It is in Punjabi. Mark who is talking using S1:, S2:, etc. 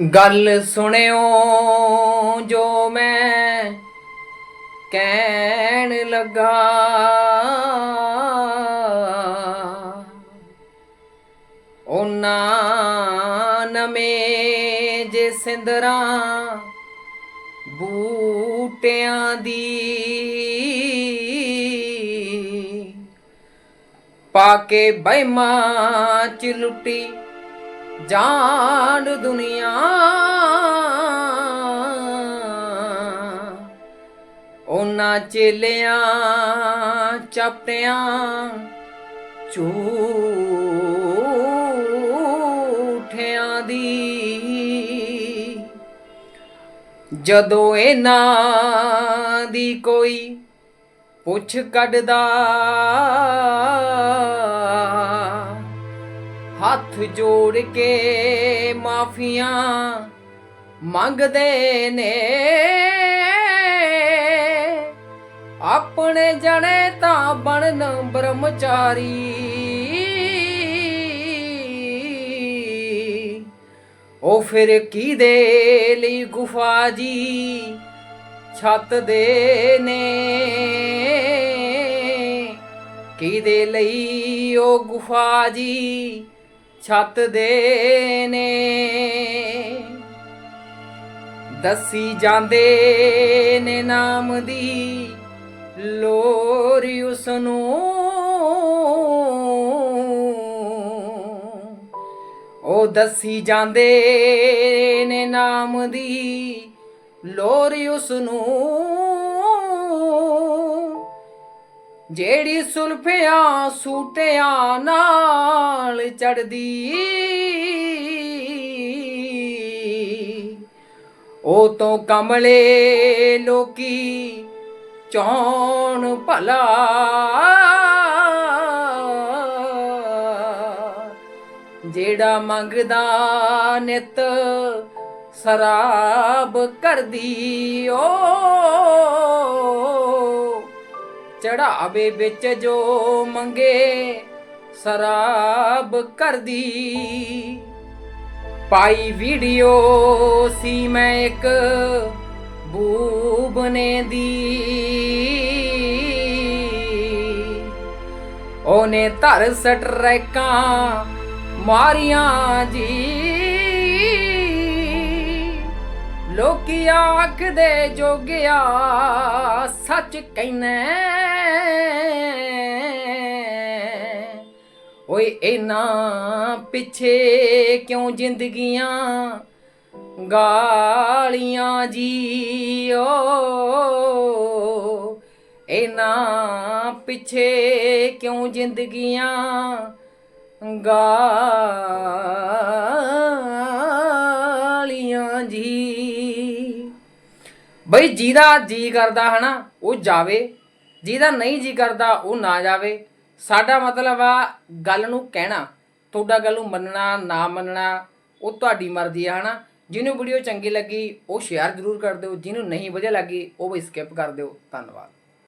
S1: ਗੱਲ ਸੁਣਿਓ ਜੋ ਮੈਂ ਕਹਿਣ ਲੱਗਾ। ਉਹਨਾਂ ਨਵੇਂ ਜੇ ਸਿੰਦਰਾਂ ਬੂਟਿਆਂ ਦੀ ਪਾ ਕੇ ਬਹਿਮਾਂ ਚ ਲੁੱਟੀ ਜਾਣ ਦੁਨੀਆ। ਉਹਨਾਂ ਚੇਲਿਆਂ ਚਪਟਿਆਂ ਝੂਠਿਆਂ ਦੀ। ਜਦੋਂ ਇਹਨਾਂ ਦੀ ਕੋਈ ਪੁੱਛ ਕੱਢਦਾ ਹੱਥ ਜੋੜ ਕੇ ਮਾਫੀਆਂ ਮੰਗਦੇ ਨੇ। ਆਪਣੇ ਜਣੇ ਤਾਂ ਬਣਨ ਬ੍ਰਹਮਚਾਰੀ। ਉਹ ਫਿਰ ਕਿਹਦੇ ਲਈ ਗੁਫਾ ਜੀ? ਛੱਤ ਦੇ ਨੇ। ਕਿਹਦੇ ਲਈ ਉਹ ਗੁਫਾ ਜੀ? ਛੱਤ ਦੇ ਨੇ। ਦੱਸੀ ਜਾਂਦੇ ਨੇ ਨਾਮ ਦੀ ਲੋਰ ਉਸ ਨੂੰ ਉਹ ਦੱਸੀ ਜਾਂਦੇ ਨੇ ਨਾਮ ਦੀ ਲੋਰ ਉਸ ਨੂੰ ਜਿਹੜੀ ਸੁਲਫਿਆਂ ਸੂਟਿਆਂ ਨਾਲ ਚੜਦੀ। ਉਹ ਤੋਂ ਕਮਲੇ ਲੋਕੀ ਚੌਣ ਭਲਾ। ਜਿਹੜਾ ਮੰਗਦਾ ਨਿਤ ਸਰਾਬ ਕਰਦੀ ਓ। ਚੜਾਵੇ ਵਿੱਚ ਜੋ ਮੰਗੇ, ਸਰਾਬ ਕਰਦੀ। ਪਾਈ ਵੀਡੀਓ ਸੀ ਮੈਂ ਇੱਕ ਬੂਬਨੇ ਦੀ। ਉਹਨੇ ਧਰ ਸਟਰੈਕਾਂ ਮਾਰੀਆਂ ਜੀ। ਲੋਕੀ ਆਖਦੇ ਜੋਗਿਆ, ਸੱਚ ਕਹਿਨੇ। ਓਏ ਇਹਨਾਂ ਪਿੱਛੇ ਕਿਉਂ ਜ਼ਿੰਦਗੀਆਂ ਗਾਲੀਆਂ ਜੀ ਓ ਇਹਨਾਂ ਪਿੱਛੇ ਕਿਉਂ ਜ਼ਿੰਦਗੀਆਂ ਗਾਲੀਆਂ ਜੀ ਬਈ ਜਿਹਦਾ ਜੀ ਕਰਦਾ ਹਨਾ, ਉਹ ਜਾਵੇ। ਜਿਹਦਾ ਨਹੀਂ ਜੀ ਕਰਦਾ, ਉਹ ਨਾ ਜਾਵੇ। ਸਾਡਾ ਮਤਲਬ ਆ ਗੱਲ ਨੂੰ ਕਹਿਣਾ। ਤੁਹਾਡਾ ਗੱਲ ਨੂੰ ਮੰਨਣਾ, ਨਾ ਮੰਨਣਾ, ਉਹ ਤੁਹਾਡੀ ਮਰਜ਼ੀ ਆ ਹਨਾ। ਜਿਹਨੂੰ ਵੀਡੀਓ ਚੰਗੀ ਲੱਗੀ, ਉਹ ਸ਼ੇਅਰ ਜ਼ਰੂਰ ਕਰ ਦਿਓ। ਜਿਹਨੂੰ ਨਹੀਂ ਵਧੀਆ ਲੱਗੀ, ਉਹ ਵੀ ਸਕਿਪ ਕਰ ਦਿਓ। ਧੰਨਵਾਦ।